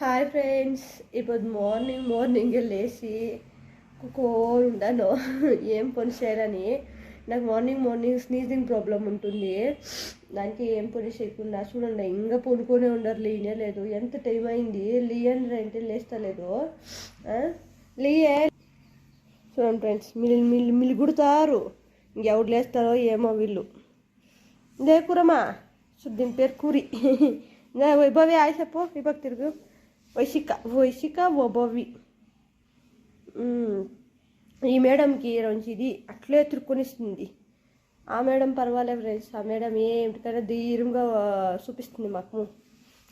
Hi friends ఇప్పుడు morning morning లేచి ఉండను ఏం పని చేయాలని నాకు మార్నింగ్ మార్నింగ్ స్నీజింగ్ ప్రాబ్లం ఉంటుంది. దానికి ఏం పని చేయకుండా చూడండి ఇంకా పడుకొనే ఉండరు లీనే లేదు ఎంత టైం అయింది? లీయన్ అంటే లేస్తలేదు. ఆ? లీయే. చూడండి ఫ్రెండ్స్ మిల్ మిల్ మిల్ ఇంకెవడు లేస్తారో ఏమో వీళ్ళు. ఇదే కూరమ్మా దీని పేరు కూరి. వైభవి ఆయ చెప్పు తిరుగు. వైశిక వైశిక ఓబోవి ఈ మేడంకి రోజు ఇది అట్లే తిరుక్కునిస్తుంది. ఆ మేడం పర్వాలేదు ఫ్రెండ్స్ ఆ మేడం ఏమిటికైనా ధీరంగా చూపిస్తుంది మాకు.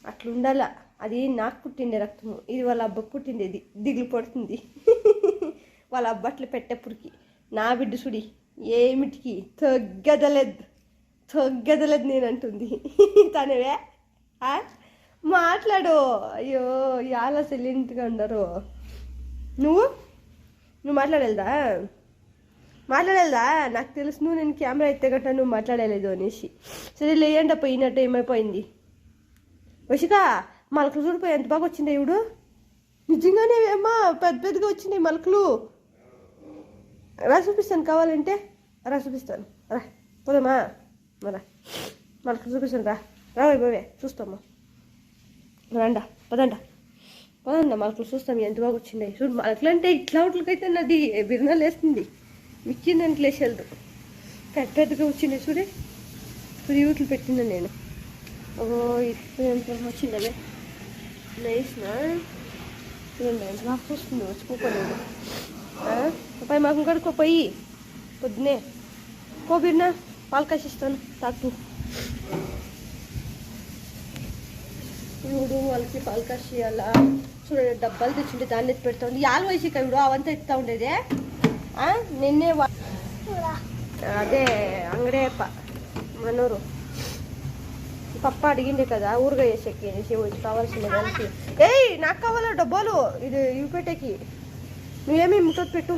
అట్లుండాల అది నాకు పుట్టిండే రక్తము ఇది వాళ్ళ అబ్బకు పుట్టింది ఇది దిగులు పడుతుంది. వాళ్ళ అబ్బట్లు పెట్టేప్పటికి నా బిడ్డ సుడి ఏమిటికి తగ్గదలేదు తగ్గదలేదు నేను అంటుంది తనవే ఆ? మాట్లాడు. అయ్యో చాలా సైలెంట్గా ఉండరు. నువ్వు? నువ్వు మాట్లాడలేదా? మాట్లాడలేదా? నాకు తెలుసు నువ్వు నేను కెమెరా ఎత్తే గట్ట నువ్వు మాట్లాడలేదు అనేసి. సరే లేయండి పోయినట్టు ఏమైపోయింది. వశిక మలకలు చూడిపోయి ఎంత బాగా వచ్చింది ఇవిడు నిజంగానే అమ్మా పెద్ద పెద్దగా వచ్చినాయి మలకలు. రా చూపిస్తాను కావాలంటే. రా చూపిస్తాను. రా పోదమ్మా రా మలకలు చూపిస్తాను రా. రా వైభవే చూస్తామా? రండా పదండా. పదండా మలకలు చూస్తాం ఎంత బాగా వచ్చింది. చూడు మలకలు అంటే ఇట్లా అవుట్లకైతే నాది బిర్నాలు వేస్తుంది మిక్కిందంటే లేచేదు పెద్ద పెద్దగా వచ్చింది చూడే. ఇప్పుడు యూట్లు పెట్టింది నేను. ఓ ఇప్పుడు ఎంత వచ్చిందనే నైస్నా చూడండి ఎంత బాగా చూస్తుంది. వచ్చుకోలేదు పై మాకు కడుకో పోయి. పొద్దునే కో బిర్నా? పాలు కాసిస్తాను. తాకు ఇవిడు వాళ్ళకి పాలు అలా చూడండి డబ్బాలు తెచ్చుంటే దాన్ని ఎత్తి పెడతా ఉంది యాలు వయసు ఇవిడు అవంతా ఎత్తుతా ఉండేదే. నిన్నే వా- అదే అంగడే మనూరు. పప్ప అడిగిండే కదా ఊరుగా వేసేకి వేసి వచ్చి కావాల్సిన దానికి. ఏయ్ నాకు కావాలా డబ్బాలు? ఇది ఇవి పెట్టేకి నువ్వేమి ముట్టొద్దు పెట్టు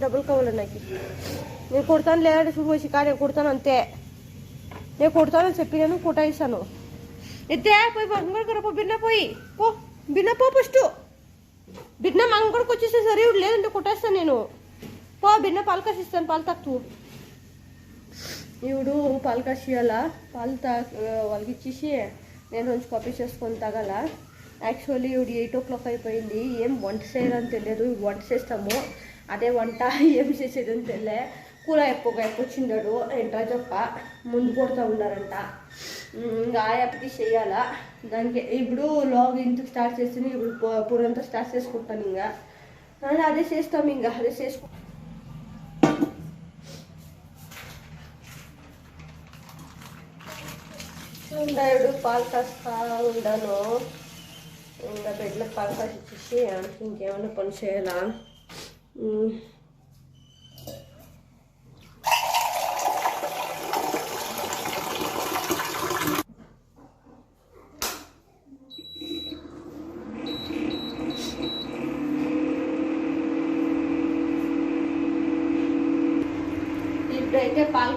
డబ్బులు కావాలి నాకు? నేను కొడతాను లేదంటే చూడు కానీ నేను కొడతాను అంతే. నేను కొడతానని చెప్పి నేను కొట్టాయిస్తాను ఎత్తే పోయి మంగళ పో బిన్న పోయి. పో బిన్న పో ఫస్ట్. బిన్న మంగడికి వచ్చేసే సరే లేదంటే కొట్టేస్తాను నేను. పో బిన్న పాలు కాసిస్తాను పాలు తక్కువ ఇవిడు పాలు కాసియాల? పాలు తా వాళ్ళకి ఇచ్చేసి నేను కొంచెం కాపీ చేసుకొని తాగాల? యాక్చువల్లీ ఇవిడు ఎయిట్ ఓ క్లాక్ అయిపోయింది. ఏం వంట చేయాలని తెలియదు. ఇవి వంట చేస్తాము. అదే వంట ఏం చేసేదని తెలియలే. కూర ఎక్కువగా ఎక్కువ వచ్చిండాడు ఎంట్రా చెప్ప? ముందు కొడుతూ ఉన్నారంట. ఇంకా ఆయప్పకి చేయాలా? దానికి ఇప్పుడు లాగ్ ఇంటికి స్టార్ట్ చేస్తుంది ఇప్పుడు పూరంతా స్టార్ట్ చేసుకుంటాను ఇంకా అని అదే చేస్తాం ఇంకా అదే చేసుకు ఉండాడు పాలు కాస్తా ఉండాను. ఇంకా బిడ్డలకు పాలు కాసి ఇచ్చేసి ఇంకేమైనా పని చేయాలా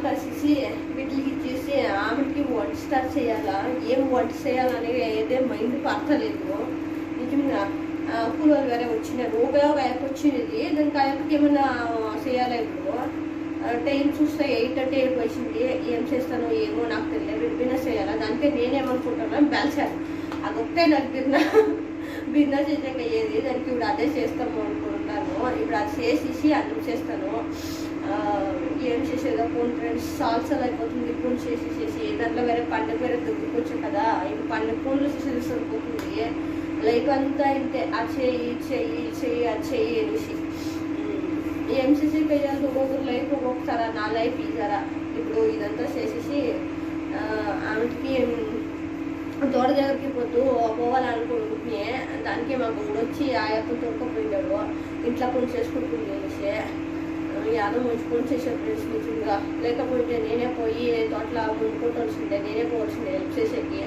కాసేసి వీటికి ఇచ్చేసి ఆమెకి వంట స్టార్ట్ చేయాలా? ఏం వంట చేయాలని ఏదే మైండ్ పడతలేదు నిజంగా కూలర్ కూలోళ్ళు వేరే వచ్చినారు ఉపయోగ యాప్ వచ్చింది. దానికి ఆ యాప్కి ఏమైనా చేయాలా ఇప్పుడు? టైం చూస్తే ఎయిట్ అంటే ఎయిట్ వచ్చింది ఏం చేస్తానో ఏమో నాకు తెలియదు. బిజినెస్ చేయాలా? దానికే నేనేమనుకుంటున్నాను బ్యాల్చాను అది ఒక్కటే నాకు బిజినెస్ బిజినెస్ చేసాక ఏది? దానికి ఇప్పుడు అదే చేస్తాము అనుకుంటున్నాను. ఇప్పుడు అది చేసేసి అన్నం చేస్తాను. ఏం చేసేదో కొన్ని ఫ్రెండ్స్ సాల్సల్ అయిపోతుంది పూలు చేసి చేసి. దాంట్లో వేరే పండుగ వేరే దుక్కుకోవచ్చు కదా ఇప్పుడు పండుగ పూలు చేసేది సరిపోతుంది. లైఫ్ అంతా ఇంతే ఆ చెయ్యి చెయ్యి చెయ్యి ఆ చెయ్యి అనేసి. ఏం చేసి పెయ్యాలి ఒక్కొక్కరు లైఫ్ ఒక్కొక్కసారి నా లైఫ్ ఇసారా ఇప్పుడు ఇదంతా చేసేసి ఆమెకి తోట దగ్గరికి పోతూ పోవాలనుకుంటున్నాయి దానికి మాకు వచ్చి ఆ యొక్క తోడుకోపోయినాడు ఇంట్లో పని చేసుకుంటుంది అనేసి యాదో ముంచుకొని చేసే ఫ్రెండ్స్ నిజంగా లేకపోతే నేనే పోయి తోటలో ముందుకోవాల్సిందే నేనే పోవాల్సిందే హెల్ప్ చేసేకి.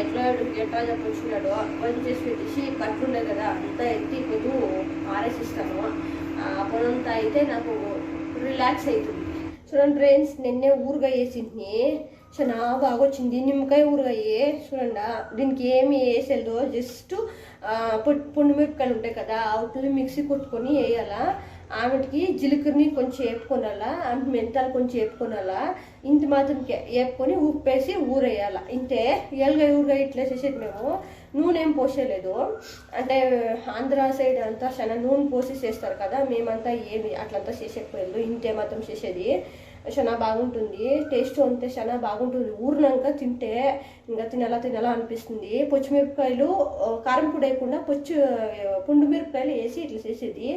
ఎట్లా ఎట్లా చెప్పొచ్చినాడు? పని చేసి పెట్టేసి కట్టుండే కదా అంతా ఎత్తి పొద్దు ఆరేసిస్తాను ఆ పనంతా అయితే నాకు రిలాక్స్ అవుతుంది చూడండి ఫ్రెండ్స్ నిన్నే ఊరుగా వేసింది చాలా బాగా వచ్చింది నిమ్మకాయ ఊరగాయ చూడండి దీనికి ఏమి వేసేదో జస్ట్ పుండు మిరపకాయలు ఉంటాయి కదా అవుతుంది మిక్సీ కొట్టుకొని వేయాలా? ఆమెకి జీలకర్రని కొంచెం వేపుకొనాలా ఆమె మెంతాలు కొంచెం వేపుకొనాలా ఇంత మాత్రం వేపుకొని ఉప్పేసి ఊరేయాల. ఇంతే ఏలుగా ఊరుగా ఇట్లా చేసేది మేము. నూనె ఏం పోసేయలేదు అంటే ఆంధ్ర సైడ్ అంతా చాలా నూనె పోసి చేస్తారు కదా మేమంతా ఏమి అట్లంతా చేసేకపోలేదు ఇంతే మాత్రం చేసేది. చాలా బాగుంటుంది. టేస్ట్ అంతే చాలా బాగుంటుంది. ఊరినాక తింటే ఇంకా తినాలా తినాలా అనిపిస్తుంది. పచ్చిమిరపకాయలు కారం పొడి వేయకుండా పచ్చి పుండు మిరపకాయలు వేసి ఇట్లా చేసేది.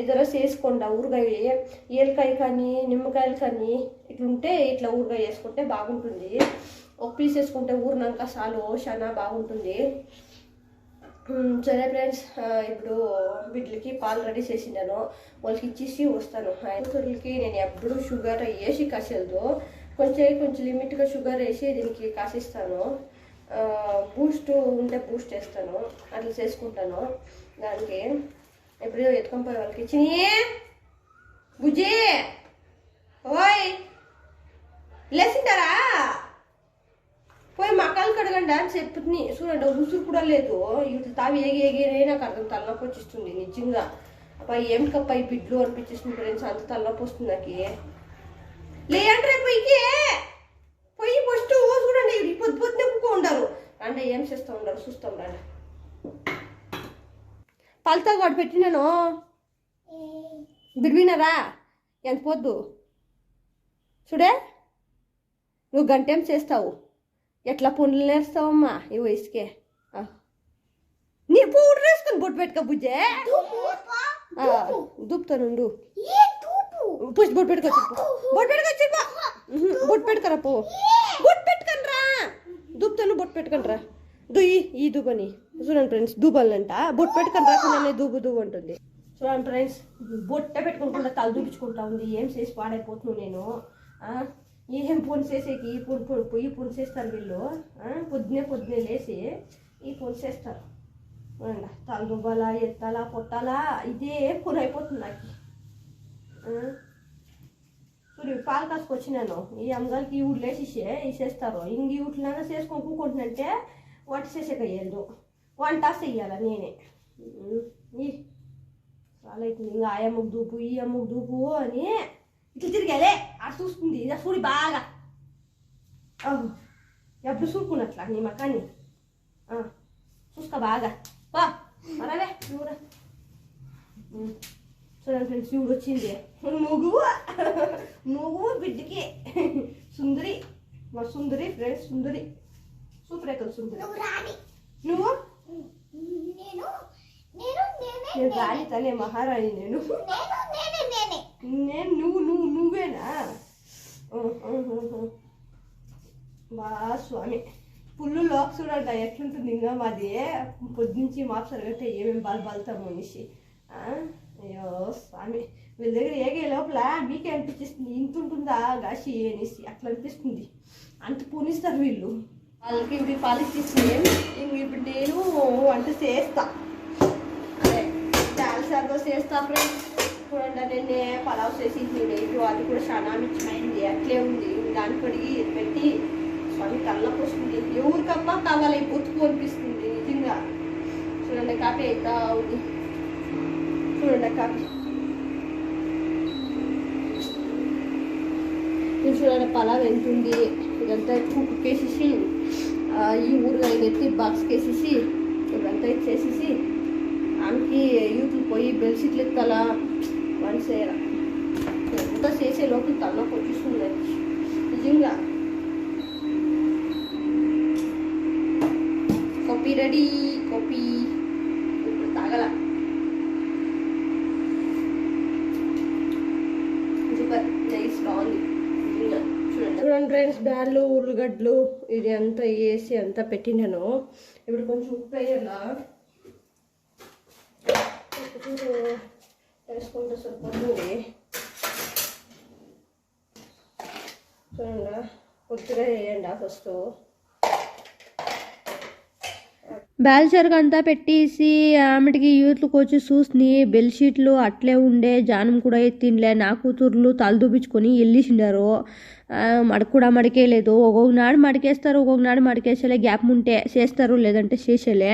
ఏదైనా చేసుకోండి ఊరగాయ ఏలకాయ కానీ నిమ్మకాయలు కానీ ఇట్లుంటే ఇట్లా ఊరగాయ వేసుకుంటే బాగుంటుంది. ఒక పీస్ వేసుకుంటే ఊరినాక చాలు చాలా బాగుంటుంది. సరే ఫ్రెండ్స్ ఇప్పుడు వీటికి పాలు రెడీ చేసినాను వాళ్ళకి ఇచ్చేసి వస్తాను. కూతుర్లకి నేను ఎప్పుడు షుగర్ వేసి కాసేదు కొంచెం కొంచెం లిమిట్గా షుగర్ వేసి దీనికి కాసిస్తాను. బూస్ట్ ఉంటే బూస్ట్ వేస్తాను. అట్లా చేసుకుంటాను. దానికి ఎప్పుడు ఎత్తుకొని పోయి వాళ్ళకి చిని బుజ్జి ఓయ్ లేచింటారా పోయి మక్కలు కడగండి అని చెప్పుని చూడండి ఉసురు కూడా లేదు ఇవి తావి ఏగి ఏగిరే నాకు అర్థం తలనొప్పి వచ్చిస్తుంది నిజంగా అబ్బాయి ఏమిటి కప్ప ఈ బిడ్లు అనిపించేస్తుంది ఫ్రెండ్స్ అంత తలనొప్పి వస్తుంది నాకు లేదంటే రేపు పొయ్యికి పొయ్యి ఫస్ట్ చూడండి ఇవి పొద్దు పొద్దునే ఉండరు అంటే ఏం చేస్తూ ఉండరు చూస్తాం రండి పలతా కూడా పెట్టినాను. బిర్వినరా ఎంత పొద్దు? చూడే నువ్వు గంటేం చేస్తావు? ఎట్లా పుండ్లు నేర్స్తావమ్మా ఈ వయసుకే? నీ పూడు వేసుకుని బొట్టు పెట్టుకో బుజ్జే. దుప్పుతానుండు పుష్టి బొట్టు పెట్టుకో బొట్టు పెట్టుకో చెప్పు. బొట్టు పెట్టుకరా పో. బొట్టు పెట్టుకొని రా దుప్పుతాను బొట్టు పెట్టుకొని రా దుయ్యి ఈ దుబ్బని చూడండి ఫ్రెండ్స్ దూబాలంట బొట్టు పెట్టుకొని రాకుండానే దూబు దూబు ఉంటుంది. చూడండి ఫ్రెండ్స్ బొట్ట పెట్టుకుంటుంటే తల దూపించుకుంటా ఉంది. ఏం చేసి పాడైపోతున్నాను నేను? ఏం పొని చేసేకి ఈ పొని పొని పొయ్యి పొని చేస్తారు వీళ్ళు? పొద్దునే పొద్దునే లేచి ఈ పొని చేస్తారు. చూడండి తల దువ్వాలా ఎత్తాలా పొట్టాలా ఇదే పొని అయిపోతుంది నాకు. ఆ, చూడు పాలు కాసుకొచ్చినాను. ఈ అమ్మగారికి ఈ ఊళ్ళు వేసి వేసేస్తారు ఇంక ఈ ఊట్లైనా చేసుకొని కూకుంటున్నంటే వాటి చేసేక వేయదు వంట చెయ్యాల నేనే. చాలా అవుతుంది. ఇంకా ఆ అమ్మకు దూపు ఈ అమ్మకు దూపు అని ఇట్లా తిరిగాలే. అది చూస్తుంది. ఇది చూడి బాగా. ఎప్పుడు చూడుకున్నట్లా నీ మకాన్ని? ఆ, చూసుకో బాగా. బా మరవే ఉమ్. చూడండి ఫ్రెండ్స్ శివుడు వచ్చింది. నువ్వు నువ్వు బిడ్డకి. సుందరి మా సుందరి ఫ్రెండ్స్ సుందరి. సూపర్ ఎక్కడ సుందరి. నువ్వు? నేను తనే మహారాణి నేను. నేను నేనే నేనే. నేను నువ్వు నువ్వు నువ్వేనా? బా స్వామి. పుల్లు లోక్ చూడండి ఎట్లుంటుంది ఇంకా మాది. పొద్దునుంచి మాపు సరిగట్టే ఏమేమి బాలు బలుతాము అనేసి? అయ్యో స్వామి. వీళ్ళ దగ్గర ఏగే లోపల మీకే అనిపించేస్తుంది. ఇంత ఉంటుందా గాసి అనేసి అట్లా అనిపిస్తుంది. అంత పూనిస్తారు వీళ్ళు. వాళ్ళకి ఇప్పుడు పాలిచ్చేసింది ఇంక ఇప్పుడు చేస్తా అదే చాలా సార్లు చేస్తా ఫ్రెండ్స్ చూడండి నిన్నే పలావ్ చేసి ఇప్పుడు అది కూడా చాలా మిచ్చమైంది అట్లే ఉంది దాన్ని కడిగి పెట్టి స్వామి కళ్ళకు వస్తుంది ఎవరికమ్మా కావాలి బొత్తుకు అనిపిస్తుంది నిజంగా చూడండి కాపీ అవుతా ఉంది చూడండి కాపీ చూడండి పలావ్ ఎంత ఉంది ఇదంతా కుక్కేసేసి ఈ ఊరుగా ఎత్తి బాక్స్కి వేసేసి ఇదంతా ఇచ్చేసేసి ఆమెకి యూట్యూబ్ పోయి బెడ్షీట్లు ఎత్తాలా వన్ చేయరా ఎంత చేసే లోపల తలనొప్పి వచ్చేస్తుంది నిజంగా కాపీ రెడీ చూడండి ఫ్రెండ్స్ బ్యాన్లు ఉర్లగడ్డలు ఇది అంతా వేసి అంతా పెట్టినాను. ఇప్పుడు కొంచెం ఉప్పు వేయాలా? వేసుకుంటే సరిపోతుంది. చూడండి కొద్దిగా వేయండి ఫస్ట్ బ్యాల్చర్గా అంతా పెట్టేసి ఆమెటికి యూత్లకు వచ్చి చూసి బెడ్షీట్లు అట్లే ఉండే జానం కూడా తినలే నా కూతుర్లు తల దూపించుకొని వెళ్ళేసిండారు. మడక కూడా మడికేయలేదు. ఒక్కొక్క నాడు మడికేస్తారు ఒక్కొక్క నాడు మడికేసేలే గ్యాప్ ఉంటే చేస్తారు లేదంటే చేసేలే.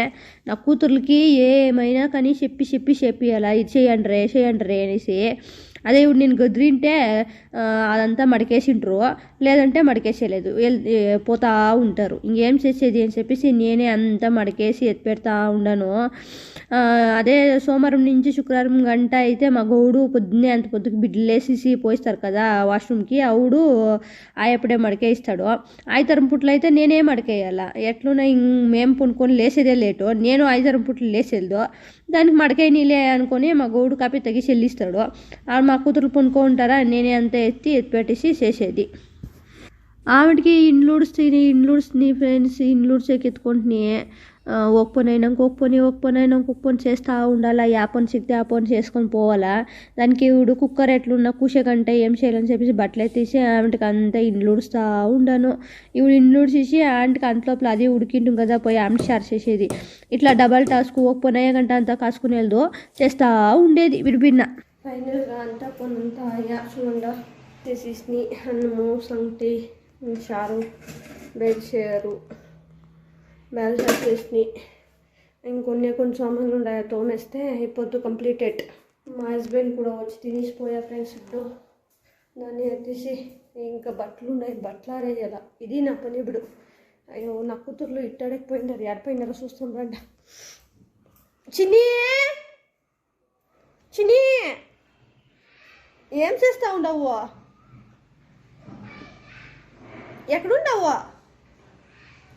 నా కూతుర్లకి ఏమైనా కానీ చెప్పి చెప్పి చెప్పియాల ఇది చేయండి రే చేయండి రే అనేసి అదే ఇప్పుడు నేను గదిరింటే అదంతా మడకేసింటారు లేదంటే మడికేసేయలేదు. పోతా ఉంటారు. ఇంకేం చేసేది అని చెప్పేసి నేనే అంతా మడికేసి ఎత్తి పెడతా ఉండను. అదే సోమవారం నుంచి శుక్రవారం గంట అయితే మా గౌడు పొద్దున్నే అంత పొద్దుకు బిడ్డలేసేసి పోయిస్తారు కదా వాష్రూమ్కి. అవుడు ఆయప్పుడే మడికేయిస్తాడు. ఆయితరం పుట్లు అయితే నేనే మడికేయాల. ఎట్లున్నా మేము పొనుకొని లేసేదే లేటు. నేను ఐదరం పుట్లు లేసేదు. దానికి మడకాయ అనుకొని మా గౌడు కాపీ తగ్గి చెల్లిస్తాడు ఆ మా కూతురు పొనుకో ఉంటారా నేనే అంతా ఎత్తి ఎత్తి పెట్టేసి చేసేది. ఆవిడకి ఇండ్లు ఉడుస్తుంది ఇండ్లు ఉడుస్తుంది ఫ్రెండ్స్ ఇండ్లు ఉడిచేకి ఎత్తుకుంటుని ఒక పని అయినాక ఒక పని ఒక పని అయినాక ఒక పని చేస్తూ ఉండాలా? ఆ పని సిక్తే ఆ పని చేసుకొని పోవాలా? దానికి ఇవిడు కుక్కర్ ఎట్లున్నా కూసేకంటే ఏం చేయాలని చెప్పేసి బట్టలు ఎత్తేసి ఆమెకి అంతా ఇండ్లు ఉడుస్తూ ఉండాను. ఇవి ఇండ్లు ఉడిచేసి ఆంటికి అంతలోపల అది ఉడికింటుంది కదా పోయి ఆమె షార్ చేసేది. ఇట్లా డబల్ టాస్క్ ఒక పని అయ్యాకంటే అంతా కాసుకుని వెళ్దో చేస్తూ ఉండేది విడిపిన్న ఫైనల్గా అంతా పనంతా యాక్చువల్గా చేసేసి అన్నము సంగటి చారు బెడ్ చేయరు బ్యాగ్ చేసి ఇంకొన్ని కొన్ని సామాన్లు ఉన్నాయి తోమేస్తే అయిపోద్దు కంప్లీటెడ్ మా హస్బెండ్ కూడా వచ్చి తినేసిపోయా ఫ్రెండ్స్ ఇప్పుడు దాన్ని ఎత్తేసి ఇంకా బట్టలు ఉన్నాయి బట్టలు ఆరేయాల. ఇది నా పని ఇప్పుడు. అయ్యో నా కూతుర్లు ఇట్టాడకపోయినారు ఎడపోయినారో చూస్తాం రండి. చిన్నీ చిన్ని! ఏం చేస్తా ఉండవు ఎక్కడుండవు?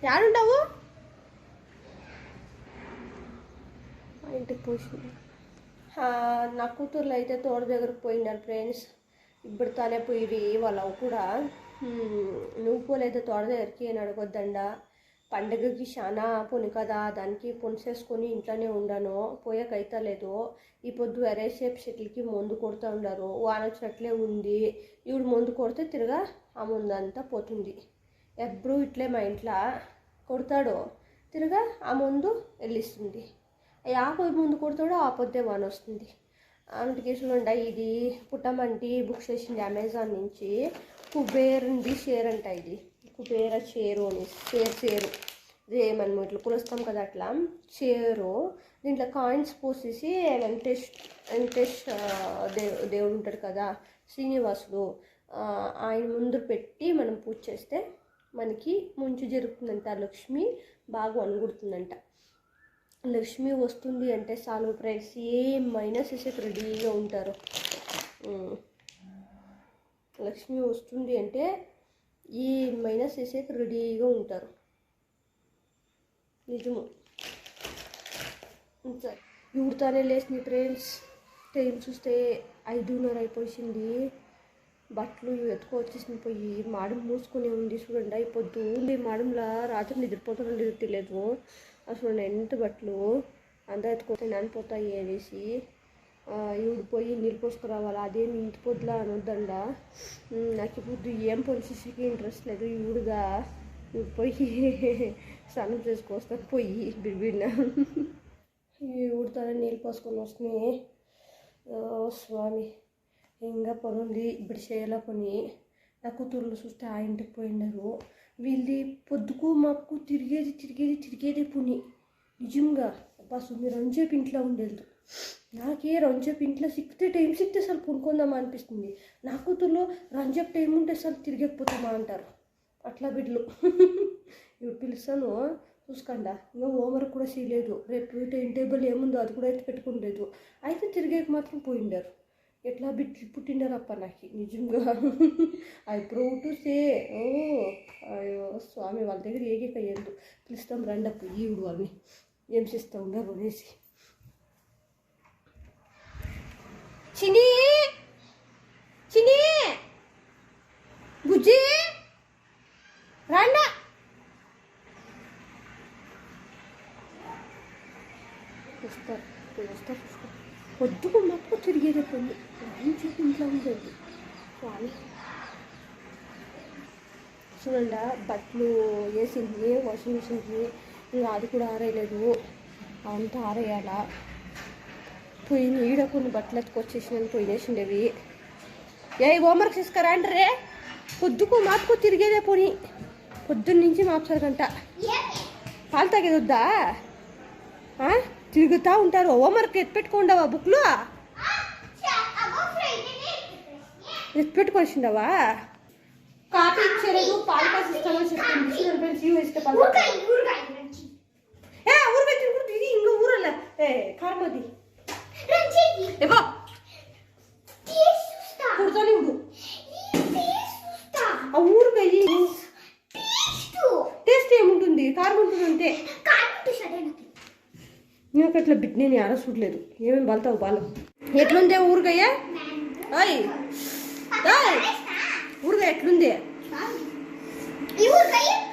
యాడుండవు? మా ఇంటికి పోసింది. నా కూతుర్లు అయితే తోట దగ్గరకు పోయినారు ఫ్రెండ్స్. ఇప్పుడు తానే పోయి వాళ్ళ కూడా. నువ్వు పోలేదు తోట దగ్గరికి అని అడగొద్దండ? పండగకి చాలా పొని కదా దానికి పొనిసేసుకొని ఇంట్లోనే ఉండాను పోయాకైతే లేదు. ఈ పొద్దు వేరే షేప్ షెట్లకి మందు కొడుతూ ఉండారు. వాన వచ్చినట్లే ఉంది. ఇవిడు మందు కొడితే తిరగా ఆ ముందు అంతా పోతుంది. ఎప్పుడు ఇట్లే మా ఇంట్లో కొడతాడు. తిరగా ఆ ముందు వెళ్ళిస్తుంది. ఆ పొద్దు ముందు కొడతాడో ఆ పొద్దే వాన వస్తుంది ఆమె ఉంటాయి ఇది పుట్టమంటి బుక్ చేసింది అమెజాన్ నుంచి. కుబేర్ది షేర్ అంట ఇది. కుబేర చేరు అని. చేరు చేరు. ఇది ఇట్లా కులుస్తాం కదా అట్లా. చేరు. దీంట్లో కాయిన్స్ పోసేసి వెంకటేష్ వెంకటేష్ దేవు దేవుడు ఉంటాడు కదా శ్రీనివాసుడు ఆయన ముందు పెట్టి మనం పూజ చేస్తే మనకి ముంచు జరుగుతుందంట. లక్ష్మి బాగా అనుగుడుతుందంట. లక్ష్మి వస్తుంది అంటే చాలు ప్రైస్ ఏమైనా చేసేకి రెడీగా ఉంటారు. లక్ష్మి వస్తుంది అంటే ఈ ఏమైనా చేసేకి రెడీగా ఉంటారు. నిజము. సరే. ఇవిడతానే లేచింది ఫ్రెండ్స్. టైం చూస్తే ఐదున్నర అయిపోయింది. బట్టలు ఎత్తుకో వచ్చేసింది పోయి. మాడం మూసుకొని ఉంది చూడండి. అయిపోద్దు. ఉంది మాడంలా రాత్రి నిద్రపోతారో తెలియదు అసలు ఎంత బట్టలు. అంతా ఎత్తుకోతే నానిపోతాయి అనేసి. ఈవిడ పోయి నీళ్ళు పోసుకురావాలి. అదేమి ఇంటి పొద్దులా అని ఉమ్, నాకు ఇప్పుడు ఏం పొలిసికి ఇంట్రెస్ట్ లేదు. ఈవిడగా ఈవిడ పోయి స్నానం చేసుకొస్తాను పోయి బిడిబిడిన ఈవిడ తన నీళ్ళు పోసుకొని వస్తున్నాయి స్వామి ఇంకా పని ఉంది ఇప్పుడు చేయాల పని? నా కూతుర్లు చూస్తే ఆ ఇంటికి పోయినారు వీళ్ళది పొద్దుకు మాకు తిరిగేది తిరిగేది తిరిగేదే పుని. నిజంగా అసలు మీరు చెప్పి ఇంట్లో ఉండేది. నాకే రంజప్ ఇంట్లో సిక్కితే టైం సిక్తే అసలు కొనుక్కుందామా అనిపిస్తుంది. నా కూతుర్లో రంజప్ టైం ఉంటే అసలు తిరిగకపోతామా అంటారు. అట్లా బిడ్డలు. ఇప్పుడు పిలుస్తాను చూసుకోండా. ఇంకా హోంవర్క్ కూడా చేయలేదు. రేపు టైం టేబుల్ ఏముందో అది కూడా అయితే పెట్టుకోలేదు అయితే తిరిగేకి మాత్రం పోయిండారు. ఎట్లా బిడ్డలు పుట్టిండారప్ప నాకు నిజంగా. ఐ ప్రూవ్ టు సే ఓ అయ్యో స్వామి వాళ్ళ దగ్గర ఏకేక అయ్యేది పిలుస్తాం రండప్పు ఈవుడు అని ఏం చేస్తూ ఉన్నారు అనేసి. చిని! చిని! బుజ్జి! రాండా! వస్తారు ఇప్పుడు వస్తారు పొద్దుకు మొత్తం తిరిగేదే పొంది ఏం ఇంట్లో ఉండేది? స్వామి. చూడండి బట్టలు వేసింది వాషింగ్ మిషన్కి ఇంకా అది కూడా ఆరేయలేదు. అంతా ఆరేయాలా? పోయి ఈడ కొన్ని బట్టలు ఎత్తుకొచ్చేసినాను పోయినేసిండేవి ఏ హోంవర్క్ తీసుకురా రే పొద్దుకు మాపుకు తిరిగేదే పోనీ. పొద్దున్న నుంచి మాపుతారు గంట. పాలు తాగేది వద్దా ఆ? తిరుగుతూ ఉంటారు. హోంవర్క్ ఎత్తి పెట్టుకోండవా బుక్లో? ఎత్తి పెట్టుకొచ్చిండవా కాఫీ ఇచ్చలేదు పాలు కాసి ఇస్తామని చెప్పింది. ఏ ఊరు పెట్టి ఊరు ఇది ఇంకో ఏ కారమది రంచి ఏవో తీసి చూస్తా కుడతానే ఉండు ఈ తీసి చూస్తా ఆ ఊరు పెయ్యి టేస్ట్ టేస్ట్ ఏముంటుంది కారం ఉంటుంది అంతే కాటు సరే నాకు నేను ఆడ చూడలేదు ఏమేమి బలతావు బాలు? ఎట్లుందే ఊరికయ్యా అయ్ ఊరిగా ఎట్లుంది?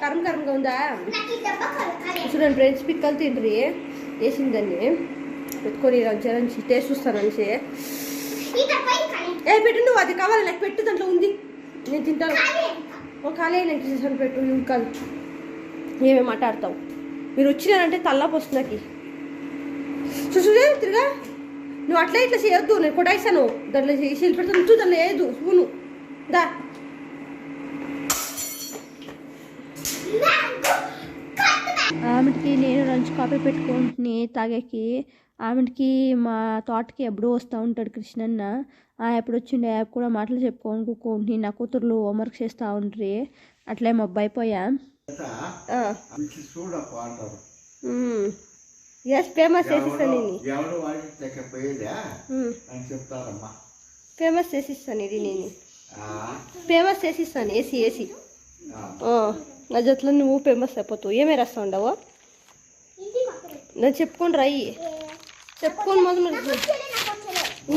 కరం కరంగా ఉందా? చూడండి ఫ్రెండ్స్ పిక్కలు తిండ్రి. వేసిందని పెట్టుకొని రంచి టేస్ట్ చూస్తానని ఏ పెట్టు నువ్వు అది కావాలి నాకు పెట్టు దాంట్లో ఉంది. నేను తింటాను. ఓ ఖాళీ నేను చేసాను పెట్టు ఇంకా ఏమేమి మాట్లాడతావు? మీరు వచ్చినారంటే తల్లాపు వస్తుంది నాకు. చూసుదే తిరిగా. నువ్వు అట్లా ఇట్లా చేయొద్దు నేను కొట్టాయిస్తాను దాంట్లో చేసి పెడతాను. చూ దాంట్లో వేయద్దు స్పూను దా. ఆమెకి నేను లంచ్ కాఫీ పెట్టుకుంటుని తాగేకి ఆమెకి మా తోటకి ఎప్పుడూ వస్తూ ఉంటాడు కృష్ణన్న. ఆ ఎప్పుడు వచ్చిండే యాప్ కూడా మాటలు చెప్పుకొని కూకుంటుని నా కూతుర్లు హోంవర్క్ చేస్తూ ఉండ్రి. అట్లే మబ్బైపోయా చూడకు అంటారు. ఎస్ ఫేమస్ చేసిస్తాను ఎవరు నేను ఎవరు వాడికి తగ్గపోయేదా అని చెప్తారమ్మా. ఫేమస్ చేసిస్తాను ఇది నేను ఆ, ఫేమస్ చేసిస్తాను ఏసీ ఏసీ. ఆ. నా జట్లో నువ్వు ఫేమస్ అయిపోతావు. ఏమే రాస్తా ఉండవు? నేను చెప్పుకొని రాయి. చెప్పుకొని మొదలు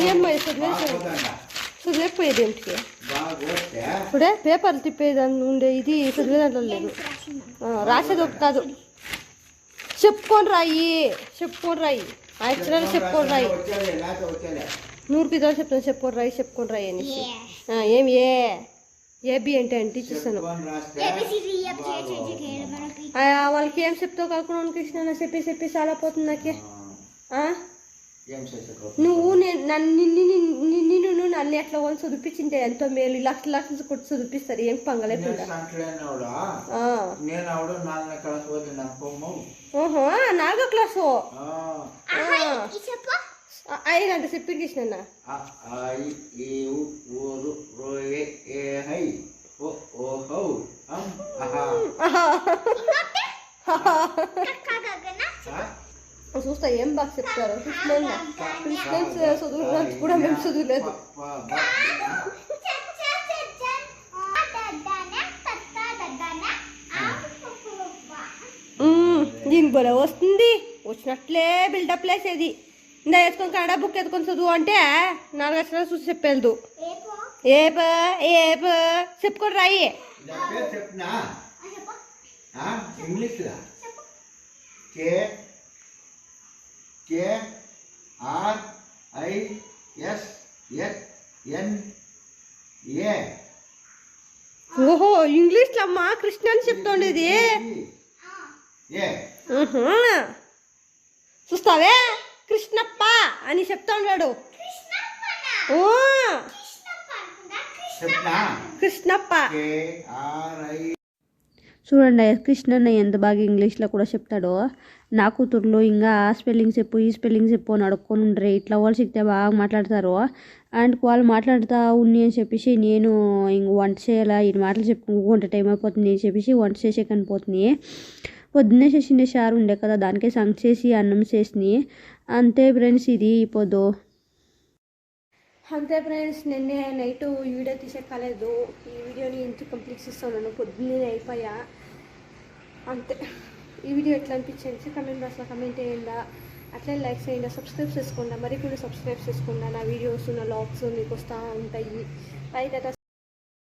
ఏమ్మా. చదివేపోయేది ఏమిటికి ఇప్పుడే పేపర్లు తిప్పేదాన్ని ఉండే ఇది చదివేదాంట్లో లేదు. ఆ, రాసేది ఒక కాదు. చెప్పుకొని రాయి. చెప్పుకొని రాయి. యాక్చువల్గా చెప్పుకొని రాయి. నూరు పిల్లలు చెప్తాను చెప్పుకొని రాయి చెప్పుకొని రాయి అనేసి. ఆ, ఏం ఏ? ఏబి అంటే అంటే ఆ, వాళ్ళకి ఏం చెప్తావు కాకుండా కృష్ణ చెప్పి చెప్పి చాలా పోతుంది నాకే. నువ్వు నేను నన్ను నిన్ను నిన్ను నువ్వు నన్ను ఎట్లా వాళ్ళు చదివించింటే ఎంతో మేలు? లక్ష లక్షలు కొట్టి చదివిస్తారు ఏం పంగలేకుండా నేను సంట్లేనవడా ఆ. నేను అవడు నాలుగు క్లాస్ పోతే నాకు పొమ్ము. ఓహో నాలుగో క్లాసు. ఆ, ఈ చెప్పు. అయినంత చెప్పి కృష్ణ ఆ, చూస్తా ఏం బాగా చెప్తారు? కృష్ణ చదువు కూడా మేము చదువులేదు. దీనికి బల వస్తుంది. వచ్చినట్లే బిల్డప్ లేసేది. ఇందా వేసుకొని కన్నడ బుక్ ఎత్తుకొని చదువు అంటే నాలుగు అక్షరాలు చూసి చెప్పేది ఏపో ఏప చెప్పుకొని రాయి? ఇంగ్లీష్లో చెప్పు. K R I S S N A ఓహో ఇంగ్లీష్లో అమ్మా కృష్ణ అని చెప్తుండేది ఏ. చూస్తావే? కృష్ణప్ప అని చెప్తా ఉన్నాడు ఓ. కృష్ణప్ప చూడండి కృష్ణన్న ఎంత బాగా ఇంగ్లీష్లో కూడా చెప్తాడో. నా కూతుర్లు ఇంకా ఆ స్పెల్లింగ్ చెప్పు ఈ స్పెల్లింగ్ చెప్పు అని అడుక్కొని ఉండరు ఇట్లా వాళ్ళు చెప్తే బాగా మాట్లాడతారు. అండ్ వాళ్ళు మాట్లాడుతూ ఉన్ని అని చెప్పేసి నేను ఇంక వంట చేయాలా ఈ మాటలు చెప్పుకుంటే టైం అయిపోతుంది అని చెప్పేసి వంట చేసే కనిపోతుంది పొద్దున్నే చేసిండే షారు ఉండే కదా దానికే సంగ్ చేసి అన్నం చేసి అంతే ఫ్రెండ్స్ ఇది పొద్దు అంతే ఫ్రెండ్స్ నిన్నే నైట్ ఈ వీడియో తీసే కాలేదు. ఈ వీడియోని ఇంత కంప్లీట్ చేస్తున్నాను పొద్దున్నే అయిపోయా. అంతే. ఈ వీడియో ఎట్లా అనిపించింది? కమెంట్ బాక్స్లో కమెంట్ చేయండా. అట్లే లైక్ చేయండి. సబ్స్క్రైబ్ చేసుకోండి. మరి కూడా సబ్స్క్రైబ్ చేసుకోండి నా వీడియోస్ నా లాగ్స్ మీకు వస్తూ ఉంటాయి. బయట